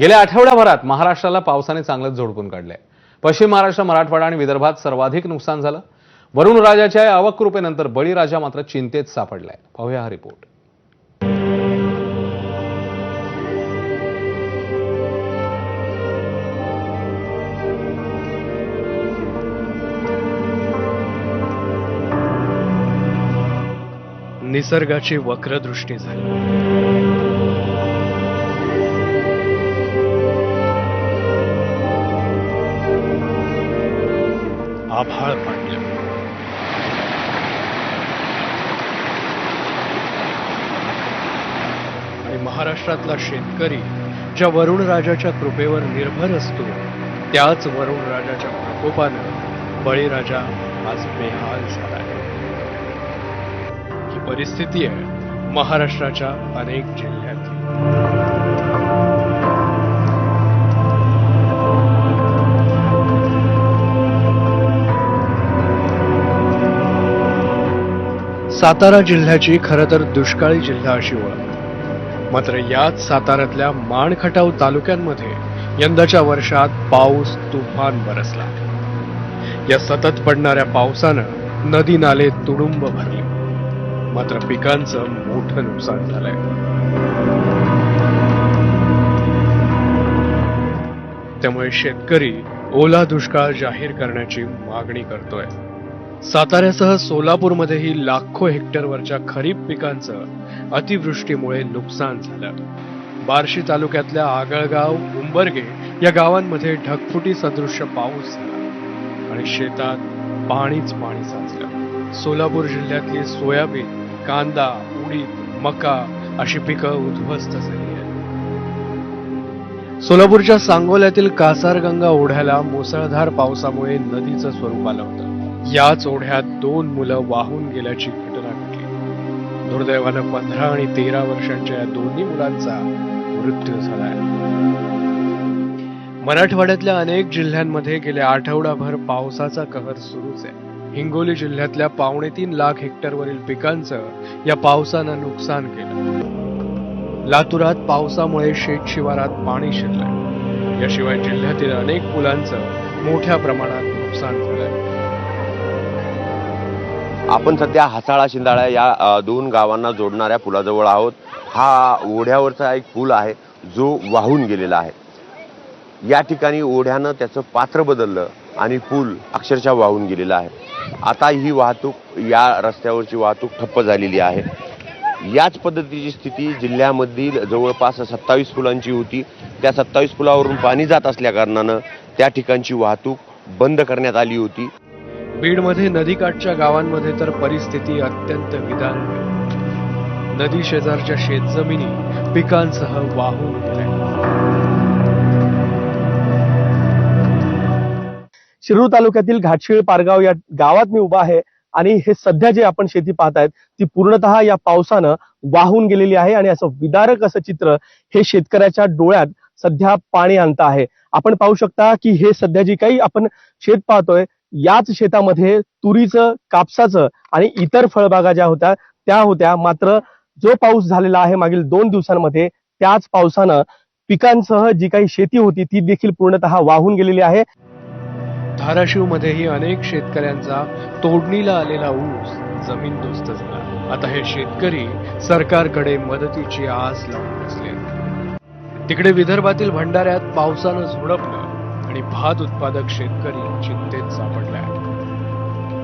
गेल्या आठवड्याभरात महाराष्ट्राला पावसाने चांगलंच झोडपून काढलंय. पश्चिम महाराष्ट्र मराठवाडा आणि विदर्भात सर्वाधिक नुकसान झालं. वरुण राजाच्या या अवकृपेनंतर बळीराजा मात्र चिंतेत सापडलाय. पाहूया हा रिपोर्ट. निसर्गाची वक्रदृष्टी झाली. आभाळ पाडलं आणि महाराष्ट्रातला शेतकरी ज्या वरुण राजाच्या कृपेवर निर्भर असतो त्याच वरुण राजाच्या प्रकोपानं बळीराजा आज बेहाल झाला आहे. ही परिस्थिती आहे महाराष्ट्राच्या अनेक जिल्ह्यात. सातारा जिल्ह्याची खरं तर दुष्काळी जिल्हा अशी ओळख. मात्र याच साताऱ्यातल्या माणखटाव तालुक्यांमध्ये यंदाच्या वर्षात पाऊस तुफान बरसला. या सतत पडणाऱ्या पावसानं नदी नाले तुडुंब भरले. मात्र पिकांचं मोठं नुकसान झालंय. त्यामुळे शेतकरी ओला दुष्काळ जाहीर करण्याची मागणी करतोय. साताऱ्यासह सोलापूरमध्येही लाखो हेक्टरवरच्या खरीप पिकांचं अतिवृष्टीमुळे नुकसान झालं. बार्शी तालुक्यातल्या आगळगाव उंबरगे या गावांमध्ये ढगफुटी सदृश्य पाऊस झाला आणि शेतात पाणीच पाणी साचलं. सोलापूर जिल्ह्यातली सोयाबीन कांदा उडीद मका अशी पिकं उद्ध्वस्त झाली आहेत. सोलापूरच्या सांगोल्यातील कासारगंगा ओढ्याला मुसळधार पावसामुळे नदीचं स्वरूप आलं होतं. याच ओढ्यात दोन मुलं वाहून गेल्याची घटना घडली. दुर्दैवानं पंधरा आणि तेरा वर्षांच्या या दोन्ही मुलांचा मृत्यू झालाय. मराठवाड्यातल्या अनेक जिल्ह्यांमध्ये गेल्या आठवडाभर पावसाचा कहर सुरूच आहे. हिंगोली जिल्ह्यातल्या पावणे तीन लाख हेक्टरवरील पिकांचं या पावसानं नुकसान केलं. लातूरात पावसामुळे शेत शिवारात पाणी शिरलंय. याशिवाय जिल्ह्यातील अनेक पुलांचं मोठ्या प्रमाणात नुकसान झालंय. आपण सध्या हासाळा शिंदाळा या दोन गावांना जोडणाऱ्या पुलाजवळ आहोत. हा ओढ्यावरचा एक पूल आहे जो वाहून गेलेला आहे. या ठिकाणी ओढ्यानं त्याचं पात्र बदललं आणि पूल अक्षरशः वाहून गेलेला आहे. आता ही वाहतूक या रस्त्यावरची वाहतूक ठप्प झालेली आहे. याच पद्धतीची स्थिती जिल्ह्यामधील जवळपास सत्तावीस पुलांची होती. त्या सत्तावीस पुलावरून पाणी जात असल्या कारणानं त्या ठिकाणची वाहतूक बंद करण्यात आली होती. बीडमध्ये नदीकाठच्या गावांमध्ये तर परिस्थिती अत्यंत विधान नदी शेजारच्या शेतजमिनी पिकांसह वाहून शिरूर तालुक्यातील घाटशिळ पारगाव या गावात मी उभा आहे आणि हे सध्या जे आपण शेती पाहतायत ती पूर्णतः या पावसानं वाहून गेलेली आहे आणि असं विदारक असं चित्र हे शेतकऱ्याच्या डोळ्यात सध्या पाणी आणतं आहे. आपण पाहू शकता की हे सध्या जी काही आपण शेत पाहतोय याच शेतामध्ये तुरीचं कापसाचं आणि इतर फळबागा ज्या होत्या त्या होत्या. मात्र जो पाऊस झालेला आहे मागील दोन दिवसांमध्ये त्याच पावसानं पिकांसह जी काही शेती होती ती देखील पूर्णतः वाहून गेलेली आहे. धाराशिव मध्येही अनेक शेतकऱ्यांचा तोडणीला आलेला ऊस जमीनदोस्त झाला. आता हे शेतकरी सरकारकडे मदतीची आस लावून बसले तिकडे विदर्भातील भंडाऱ्यात पावसानं झोडपलं. आणि भात उत्पादक शेतकरी चिंतेत सापडला आहे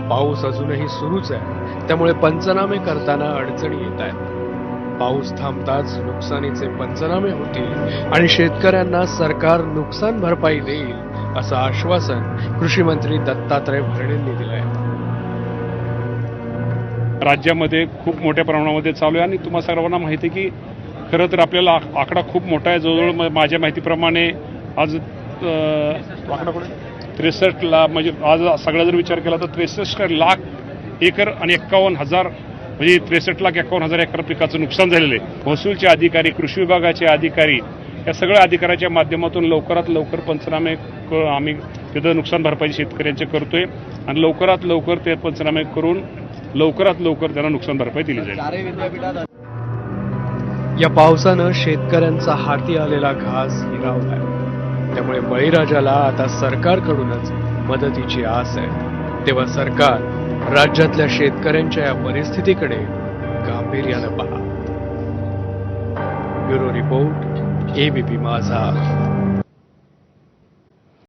पाऊस अजूनही सुरूच आहे. त्यामुळे पंचनामे करताना अडचणी येत आहेत. पाऊस थांबताच नुकसानीचे पंचनामे होतील आणि शेतकऱ्यांना सरकार नुकसान भरपाई देईल असं आश्वासन कृषी मंत्री दत्तात्रय भरणेंनी आहे राज्यामध्ये खूप मोठ्या प्रमाणामध्ये चालू आहे आणि तुम्हाला सर्वांना माहिती आहे की खरं तर आपल्याला आकडा खूप मोठा आहे. जवळजवळ माझ्या माहितीप्रमाणे आज त्रेसष्ट लाख म्हणजे आज सगळा जर विचार केला तर त्रेसष्ट लाख एकर आणि एक्कावन्न हजार म्हणजे त्रेसष्ट लाख एक्कावन्न हजार एकर पिकाचं नुकसान झालेलं आहे. महसूलचे अधिकारी कृषी विभागाचे अधिकारी या सगळ्या अधिकाऱ्याच्या माध्यमातून लवकरात लवकर पंचनामे क- आम्ही तिथं नुकसान भरपाई शेतकऱ्यांचे करतोय आणि लवकरात लवकर ते पंचनामे करून लवकरात लवकर त्यांना नुकसान भरपाई दिली जाईल. या पावसानं शेतकऱ्यांचा हाती आलेला घास हिरावलाय त्यामुळे बळीराजाला आता सरकारकडूनच मदतीची आस आहे. तेव्हा सरकार राज्यातल्या शेतकऱ्यांच्या या परिस्थितीकडे गांभीर्यानं पहा. ब्युरो रिपोर्ट एबीपी माझा.